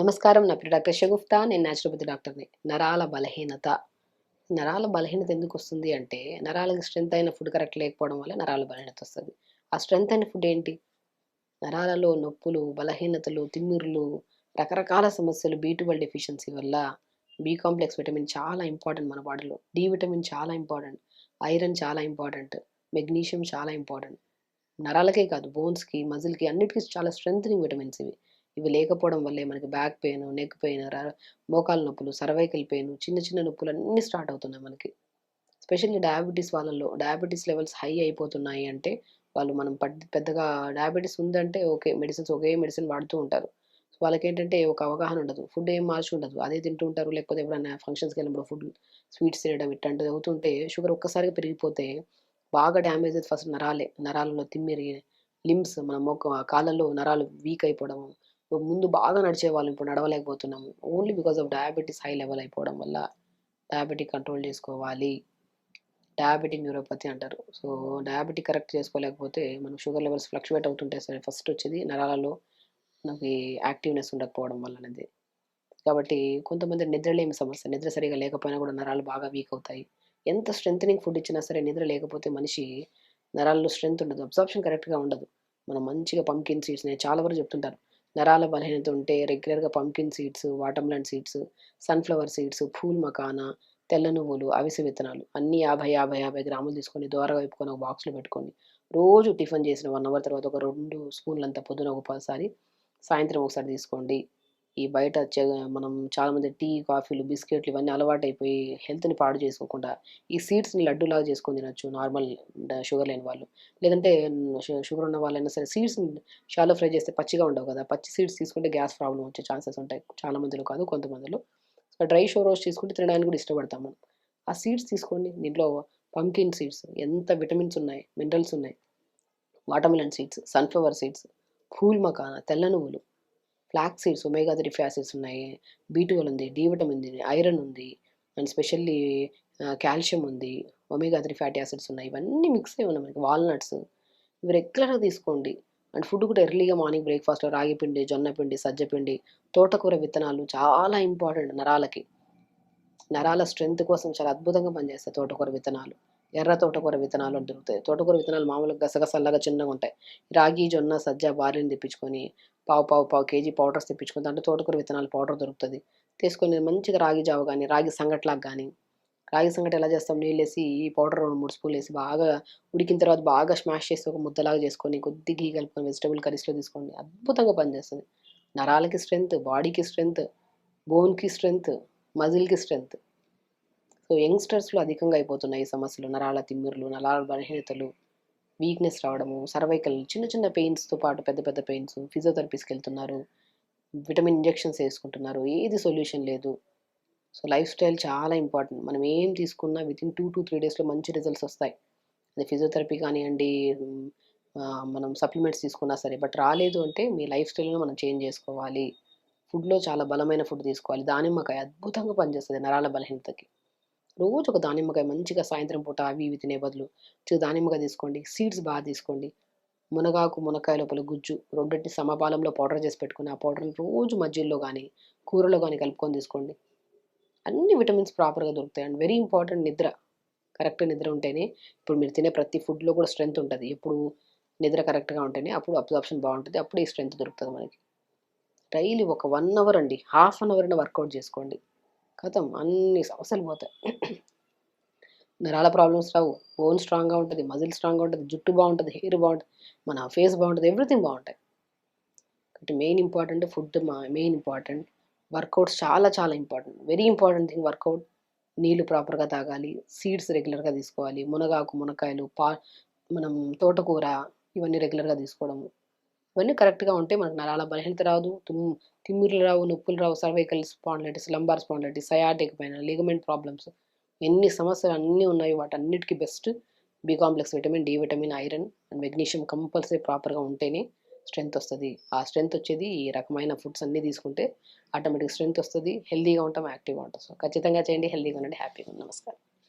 నమస్కారం. నా పేరు డాక్టర్ షగుఫ్తా నేను న్యాచురోపతి డాక్టర్ని నరాల బలహీనత. నరాల బలహీనత ఎందుకు వస్తుంది అంటే నరాలకు స్ట్రెంత్ అయిన ఫుడ్ కరెక్ట్ లేకపోవడం వల్ల నరాల బలహీనత వస్తుంది. ఆ స్ట్రెంత్ అయిన ఫుడ్ ఏంటి? నరాలలో నొప్పులు బలహీనతలు తిమ్మిర్లు రకరకాల సమస్యలు బీ ట్వెల్వ్ డెఫిషియన్సీ వల్ల బి కాంప్లెక్స్ విటమిన్ చాలా ఇంపార్టెంట్ మన బాడీలో. డి విటమిన్ చాలా ఇంపార్టెంట్ ఐరన్ చాలా ఇంపార్టెంట్ మెగ్నీషియం చాలా ఇంపార్టెంట్ నరాలకే కాదు బోన్స్కి మజిల్కి అన్నిటికీ చాలా స్ట్రెంగ్ విటమిన్స్ ఇవి. ఇవి లేకపోవడం వల్లే మనకి బ్యాక్ పెయిన్ నెక్ పెయిన్ మోకాలు నొప్పులు సర్వైకల్ పెయిన్ చిన్న చిన్న నొప్పులు అన్నీ స్టార్ట్ అవుతున్నాయి మనకి. స్పెషల్లీ డయాబెటీస్ వాళ్ళల్లో డయాబెటీస్ లెవెల్స్ హై అయిపోతున్నాయి అంటే వాళ్ళు మనం పడ్- పెద్దగా డయాబెటీస్ ఉందంటే ఓకే మెడిసిన్స్ ఒకే మెడిసిన్ వాడుతూ ఉంటారు. వాళ్ళకి ఏంటంటే ఒక అవగాహన ఉండదు ఫుడ్ ఏం మార్చి ఉండదు. అదే తింటూ ఉంటారు లేకపోతే ఎప్పుడైనా ఫంక్షన్స్కి వెళ్ళినప్పుడు ఫుడ్ స్వీట్స్ తినడం ఇట్లాంటిది అవుతుంటే షుగర్ ఒక్కసారిగా పెరిగిపోతే బాగా డ్యామేజ్ అయితే ఫస్ట్ నరాలే నరాలలో తిమ్మిరి లిమ్స్ మన మొక్క కాళ్ళలో నరాలు వీక్ అయిపోవడం ముందు బాగా నడిచే వాళ్ళు ఇప్పుడు నడవలేకపోతున్నాం only because of diabetes high level అయిపోవడం వల్ల డయాబెటిక్ కంట్రోల్ చేసుకోవాలి. డయాబెటిక్ న్యూరోపతి అంటారు. సో డయాబెటిక్ కరెక్ట్ చేసుకోలేకపోతే మనం షుగర్ లెవెల్స్ ఫ్లక్చువేట్ అవుతుంటే సరే ఫస్ట్ వచ్చేది నరాలలో మనకి యాక్టివ్నెస్ ఉండకపోవడం వల్ల అనేది కాబట్టి కొంతమంది నిద్రలేమి సమస్య. నిద్ర సరిగా లేకపోయినా కూడా నరాలు బాగా వీక్ అవుతాయి. ఎంత స్ట్రెంగ్ ఫుడ్ ఇచ్చినా సరే నిద్ర లేకపోతే మనిషి నరాల్లో స్ట్రెంత్ ఉండదు. అబ్జార్ప్షన్ కరెక్ట్గా ఉండదు. మనం మంచిగా పంకిన్ సీడ్స్ నేను చాలా వరకు చెప్తుంటారు. నరాల బలహీనత ఉంటే రెగ్యులర్గా pumpkin seeds watermelon seeds sunflower seeds phool makhana తెల్ల నువ్వులు అవిసె విత్తనాలు అన్ని యాభై యాభై యాభై గ్రాములు తీసుకొని దూరగా వైపుకొని ఒక బాక్స్లో పెట్టుకొని రోజు టిఫిన్ చేసిన వన్ అవర్ తర్వాత ఒక రెండు స్పూన్లంతా పొద్దున ఒక పదిసారి సాయంత్రం ఒకసారి తీసుకోండి. ఈ బయట మనం చాలామంది టీ కాఫీలు బిస్కెట్లు ఇవన్నీ అలవాటు అయిపోయి హెల్త్ని పాడు చేసుకోకుండా ఈ సీడ్స్ని లడ్డూలాగా చేసుకొని తినొచ్చు నార్మల్ షుగర్ లేని వాళ్ళు. లేదంటే షుగర్ ఉన్న వాళ్ళైనా సరే సీడ్స్ని షాలో ఫ్రై చేస్తే పచ్చిగా ఉండవు కదా పచ్చి సీడ్స్ తీసుకుంటే గ్యాస్ ప్రాబ్లం వచ్చే ఛాన్సెస్ ఉంటాయి చాలా మందిలో కాదు కొంతమందిలో. సో డ్రై షో రోస్ట్ తీసుకుంటే తినడానికి కూడా ఇష్టపడతాం మనం ఆ సీడ్స్ తీసుకోండి దీంట్లో పంకిన్ సీడ్స్ ఎంత విటమిన్స్ ఉన్నాయి మినరల్స్ ఉన్నాయి. Watermelon seeds sunflower seeds phool makhana తెల్ల నువ్వులు flax seeds omega three fatty acids ఉన్నాయి. బీ ఉంది డి విటమిన్ ఉంది ఐరన్ ఉంది. అండ్ స్పెషల్లీ కాల్షియం ఉంది. ఒమేగా త్రీ ఫ్యాటీ యాసిడ్స్ ఉన్నాయి. ఇవన్నీ మిక్స్ అయి ఉన్నాయి మనకి వాల్నట్స్. ఇవి రెగ్యులర్గా తీసుకోండి. అండ్ ఫుడ్ కూడా ఎర్లీగా మార్నింగ్ బ్రేక్ఫాస్ట్లో రాగి పిండి జొన్న పిండి సజ్జ పిండి తోటకూర విత్తనాలు చాలా ఇంపార్టెంట్ నరాలకి. నరాల స్ట్రెంత్ కోసం చాలా అద్భుతంగా పనిచేస్తాయి తోటకూర విత్తనాలు. ఎర్ర తోటకూర విత్తనాలు దొరుకుతాయి. తోటకూర విత్తనాలు మామూలుగా గసగసల్లగా చిన్నగా ఉంటాయి. రాగి జొన్న సజ్జ బార్లీని తెప్పించుకొని పావు పావు పావు కేజీ పౌడర్స్ తెప్పించుకుని దాంట్లో తోటకూర విత్తనాలు పౌడర్ దొరుకుతుంది. తీసుకొని మంచిగా రాగి జావ కానీ రాగి సంగట్లాగా కానీ రాగి సంగటి ఎలా చేస్తాం? నీళ్ళు వేసి ఈ పౌడర్ రెండు మూడు స్పూన్లు వేసి బాగా ఉడికిన తర్వాత బాగా స్మాష్ చేసి ఒక ముద్దలాగా చేసుకొని కొద్ది గీ కలుపుకొని వెజిటబుల్ కర్రీస్లో తీసుకోండి. అద్భుతంగా పనిచేస్తుంది. నరాలకి స్ట్రెంత్ బాడీకి స్ట్రెంత్ బోన్కి స్ట్రెంత్ మజిల్కి స్ట్రెంత్ సో యంగ్స్టర్స్లో అధికంగా అయిపోతున్నాయి ఈ సమస్యలు. నరాల తిమ్మిర్లు నరాల బలహీనతలు వీక్నెస్ రావడము సర్వైకల్ చిన్న చిన్న పెయిన్స్తో పాటు పెద్ద పెద్ద పెయిన్స్ ఫిజియోథెరపీస్కి వెళ్తున్నారు విటమిన్ ఇంజెక్షన్స్ వేసుకుంటున్నారు ఏది సొల్యూషన్ లేదు. సో లైఫ్ స్టైల్ చాలా ఇంపార్టెంట్ మనం ఏం తీసుకున్నా with in two to three డేస్లో మంచి రిజల్ట్స్ వస్తాయి. అది ఫిజియోథెరపీ కానివ్వండి మనం సప్లిమెంట్స్ తీసుకున్నా సరే బట్ రాలేదు అంటే మీ లైఫ్ స్టైల్ను మనం చేంజ్ చేసుకోవాలి. ఫుడ్లో చాలా బలమైన ఫుడ్ తీసుకోవాలి. దానిమ్మకాయ అద్భుతంగా పనిచేస్తుంది నరాల బలహీనతకి. రోజు ఒక దానిమ్మకాయ మంచిగా సాయంత్రం పూట అవి ఇవి తినే బదులు దానిమ్మకాయ తీసుకోండి సీడ్స్ బాగా తీసుకోండి. మునగాకు మునక్కాయ లోపల గుజ్జు రెండింటిని సమపాలంలో పౌడర్ చేసి పెట్టుకుని ఆ పౌడర్ని రోజు మధ్యలో కానీ కూరలో కానీ కలుపుకొని తీసుకోండి. అన్ని విటమిన్స్ ప్రాపర్గా దొరుకుతాయి అండ్ వెరీ ఇంపార్టెంట్ నిద్ర. కరెక్ట్ నిద్ర ఉంటేనే ఇప్పుడు మీరు తినే ప్రతి ఫుడ్లో కూడా స్ట్రెంత్ ఉంటుంది. ఎప్పుడు నిద్ర కరెక్ట్గా ఉంటేనే అప్పుడు అబ్జార్ప్షన్ బాగుంటుంది. అప్పుడు ఈ స్ట్రెంత్ దొరుకుతుంది మనకి. డైలీ ఒక వన్ అవర్ అండి హాఫ్ అన్ అవర్ అయినా వర్కౌట్ చేసుకోండి. కథం అన్ని సమస్యలు పోతాయి. నరాల ప్రాబ్లమ్స్ రావు. బోన్ స్ట్రాంగ్గా ఉంటుంది మజిల్ స్ట్రాంగ్గా ఉంటుంది జుట్టు బాగుంటుంది హెయిర్ బాగుంటుంది మన ఫేస్ బాగుంటుంది ఎవ్రీథింగ్ బాగుంటాయి. కాబట్టి మెయిన్ ఇంపార్టెంట్ ఫుడ్ మా మెయిన్ ఇంపార్టెంట్ వర్కౌట్స్ చాలా చాలా important very important thing workout నీళ్ళు ప్రాపర్గా తాగాలి సీడ్స్ రెగ్యులర్గా తీసుకోవాలి మునగాకు మునక్కాయలు పా మనం తోటకూర ఇవన్నీ రెగ్యులర్గా తీసుకోవడము. ఇవన్నీ కరెక్ట్గా ఉంటే మనకు నరాల బలహీనత రాదు. తుమ్ తిమ్మిర్లు రావు నొప్పులు రావు cervical spondylitis lumbar spondylitis sciatic పైన లిగమెంట్ ప్రాబ్లమ్స్. ఎన్ని సమస్యలు అన్నీ ఉన్నాయి. వాటన్నిటికీ best. B complex vitamin D vitamin iron and magnesium compulsory ప్రాపర్గా ఉంటేనే స్ట్రెంత్ వస్తుంది. ఆ స్ట్రెంత్ వచ్చేది ఈ రకమైన ఫుడ్స్ అన్నీ తీసుకుంటే ఆటోమేటిక్ స్ట్రెంత్ వస్తుంది. హెల్దీగా ఉంటాం యాక్టివ్గా ఉంటాం. సో ఖచ్చితంగా చేయండి. హెల్దీగా ఉండండి. హ్యాపీగా నమస్కారం.